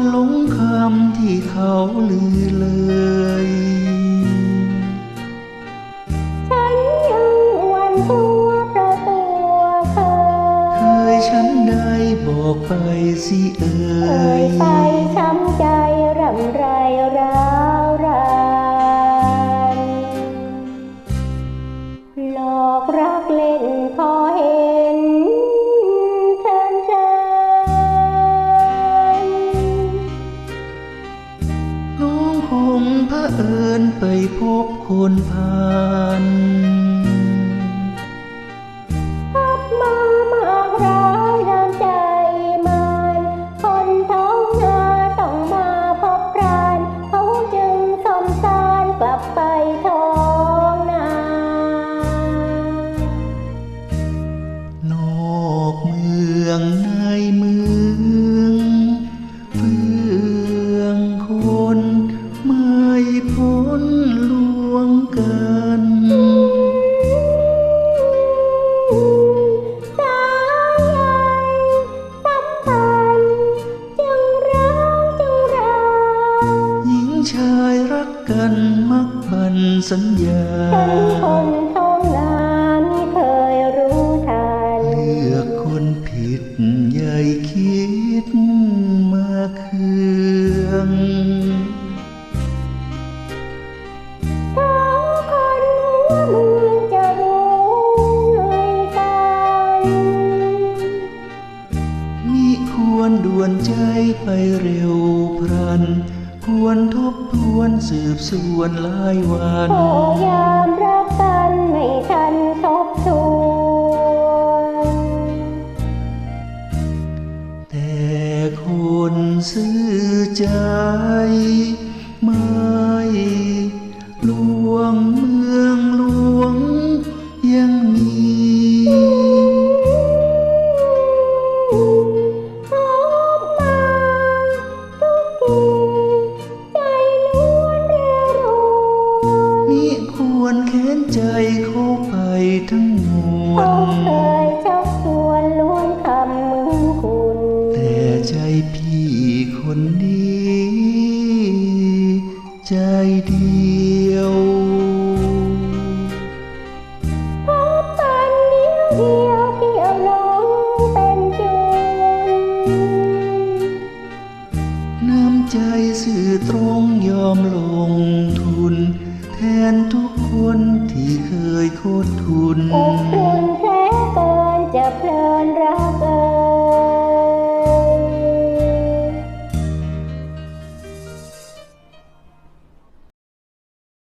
ควรหลงคำที่เขาลือเลยฉันยังหวันตัวเพราะตัวเธอเคยฉันได้บอกไปสิเอ่เอ่ยยไปช้ำใจรำไรร้าวรานหลอกรักเล่น เผอิญไปพบคนพานพบมามากร้ายน้ำใจมันคนท้องนาต้องมาพบพรานเขาจึงสมสารกลับไปท้องนา นอกเมืองในเมือง ลวงกันสายใยสัมพันธ์จึงร้างจึงราวหญิงชายรักกันมักบันสัญญาฉันคนท้องนาไม่เคยรู้ทันเลือกคนผิด วรด่วนใจไปเร็วพรัน ควรทบทวนสืบสวนหลายวันโอยามรักกันไม่ทันทบทวนแต่คนซื่อใจ ไม่ลวงเมืองหลวงยังมี ใจเข้าไปทั้งมวเขาลเคยชักชวนล้วนคำมึงคุณ แต่ใจพี่คนนี้ ใจเดียวพบกันนิ้วเดียวเกี่ยวลงเป็นจุนน้ำใจสื่อตรงยอมลงทุนแท แทนทุกคนที่เคยโคตรคุนอกคุณแท้เกินจะเพลินรักเกิน